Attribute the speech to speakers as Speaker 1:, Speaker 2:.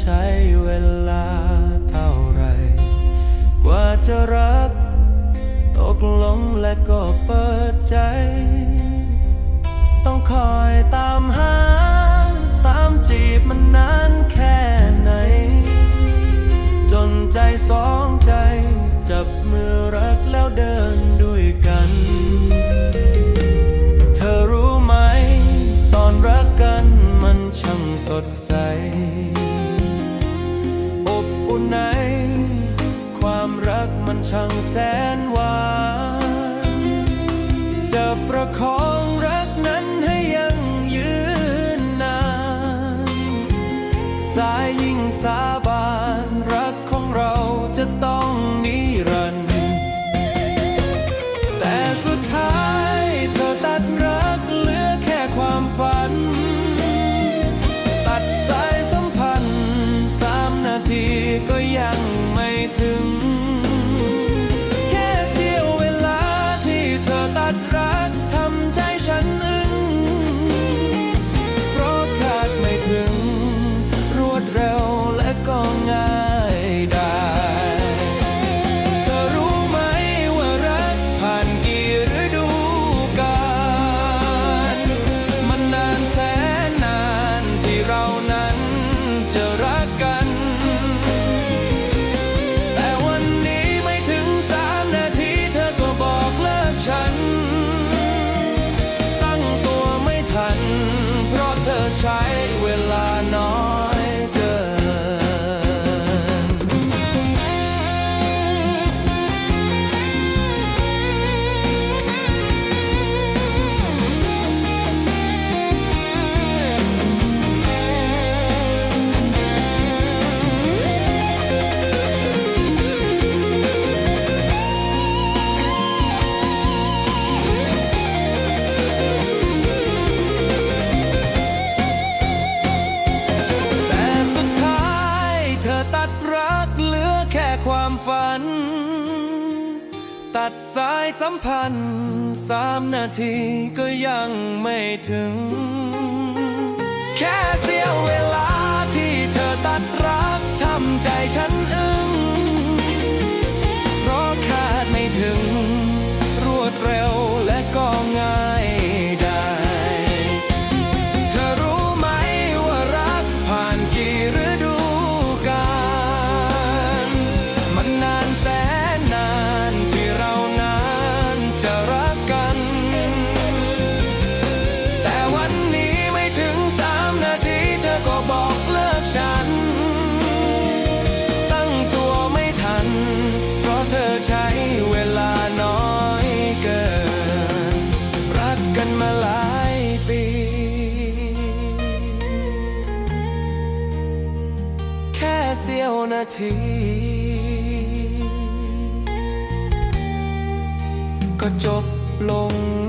Speaker 1: ใช้เวลาเท่าไรกว่าจะรัก ตกลงและก็เปิดใจ ต้องคอยตามหา ตามจีบมันนานแค่ไหน จนใจสองใจ จับมือรักแล้วเดินด้วยกัน เธอรู้ไหม ตอนรักกันมันช่างสดใส ไหน ความรักมันช่างแสนหวาน จะประคองรักนั้นให้ยังยืนนาน สายยิ่งสาบาน รักของเราจะต้องนิรันดร์ ไม่ เพราะเธอใช้เวลาน้อย ความฝัน ตัดสายสัมพันธ์สามนาทีก็ยังไม่ถึง แค่ ที ก็จบลง